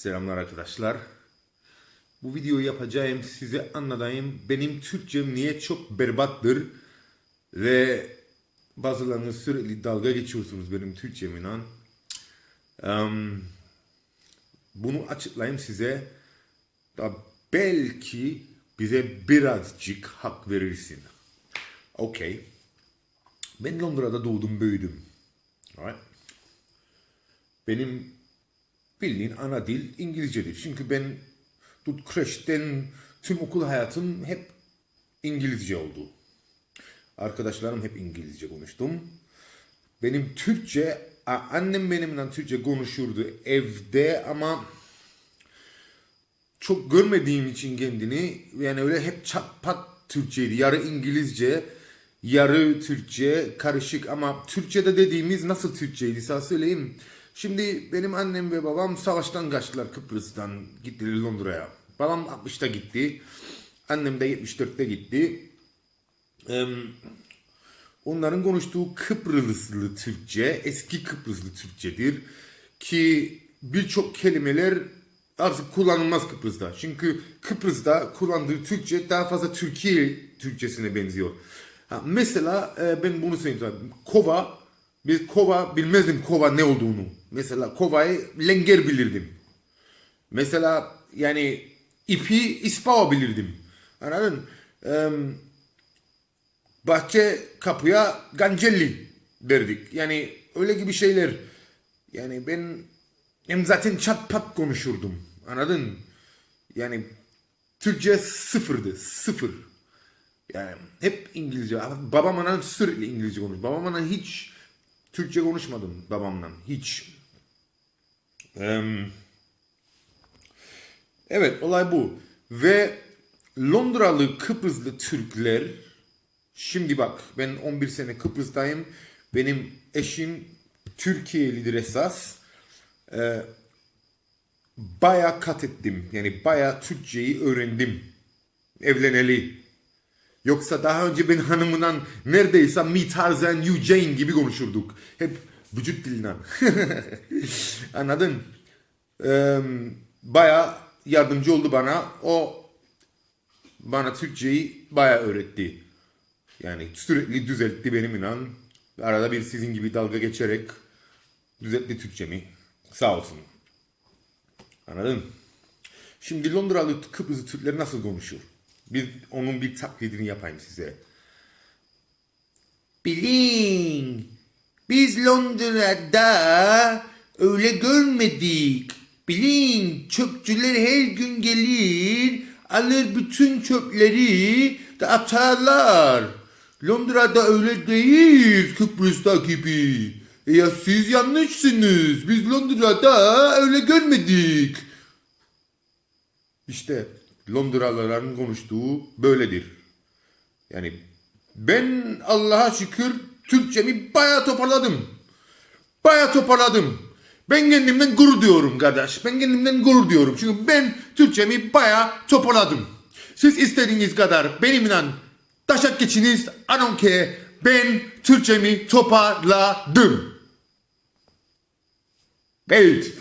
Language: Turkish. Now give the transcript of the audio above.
Selamlar arkadaşlar. Bu videoyu yapacağım size anlatayım. Benim Türkçem niye çok berbattır ve bazılarınız sürekli dalga geçiyorsunuz benim Türkçemle. Em, bunu açıklayayım size. Da belki bize birazcık hak verirsin. Okey. Ben Londra'da doğdum büyüdüm. Alright. Benim bildiğin ana dil İngilizcedir. Çünkü ben tut kreşten tüm okul hayatım hep İngilizce oldu. Arkadaşlarım hep İngilizce konuştum. Benim Türkçe, annem benimle Türkçe konuşurdu evde ama çok görmediğim için kendini yani öyle hep çat pat Türkçeydi. Yarı İngilizce, yarı Türkçe karışık ama Türkçe'de dediğimiz nasıl Türkçeydi sana söyleyeyim. Şimdi benim annem ve babam savaştan kaçtılar Kıbrıs'tan gittiler Londra'ya. Babam 60'ta gitti. Annem de 74'te gitti. Em, Onların konuştuğu Kıbrıslı Türkçe, eski Kıbrıslı Türkçedir. Ki birçok kelimeler artık kullanılmaz Kıbrıs'ta. Çünkü Kıbrıs'ta kullandığı Türkçe daha fazla Türkiye Türkçesine benziyor. Ha, mesela e, ben bunu söyleyeyim. Kova, biz kova bilmezdim kova ne olduğunu. Mesela kovayı lenger bilirdim. Mesela yani ipi ispava bilirdim. Anladın? Eee bahçe kapıya gancelli derdik. Yani öyle gibi şeyler. Yani ben hem zaten çat pat konuşurdum. Anladın? Yani Türkçe sıfırdı. Sıfır. Yani hep İngilizce. Babamla sürekli İngilizce konuş. Babamla hiç Türkçe konuşmadım babamla. Hiç. Evet olay bu. Ve Londralı Kıbrıslı Türkler şimdi bak ben 11 sene Kıbrıs'tayım. Benim eşim Türkiye'lidir esas. Ee, baya kat ettim. Yani baya Türkçeyi öğrendim. Evleneli. Yoksa daha önce ben hanımından neredeyse Me Tarzan, You Jane gibi konuşurduk. Hep vücut dilinden. Anladın? Ee, baya yardımcı oldu bana. O bana Türkçeyi baya öğretti. Yani sürekli düzeltti benim inan. Arada bir sizin gibi dalga geçerek düzeltti Türkçemi. Sağ olsun. Anladın? Şimdi Londralı Kıbrıslı Türkler nasıl konuşur? Bir, onun bir taklidini yapayım size. Bilin, biz Londra'da öyle görmedik. Bilin, çöpçüler her gün gelir, alır bütün çöpleri de atarlar. Londra'da öyle değil Kıbrıs'ta gibi. E ya siz yanlışsınız. Biz Londra'da öyle görmedik. İşte Londralıların konuştuğu böyledir. Yani ben Allah'a şükür Türkçemi bayağı toparladım. Bayağı toparladım. Ben kendimden gurur diyorum kardeş. Ben kendimden gurur diyorum. Çünkü ben Türkçemi bayağı toparladım. Siz istediğiniz kadar benimle taşak geçiniz. Care. Ben Türkçemi toparladım. Evet.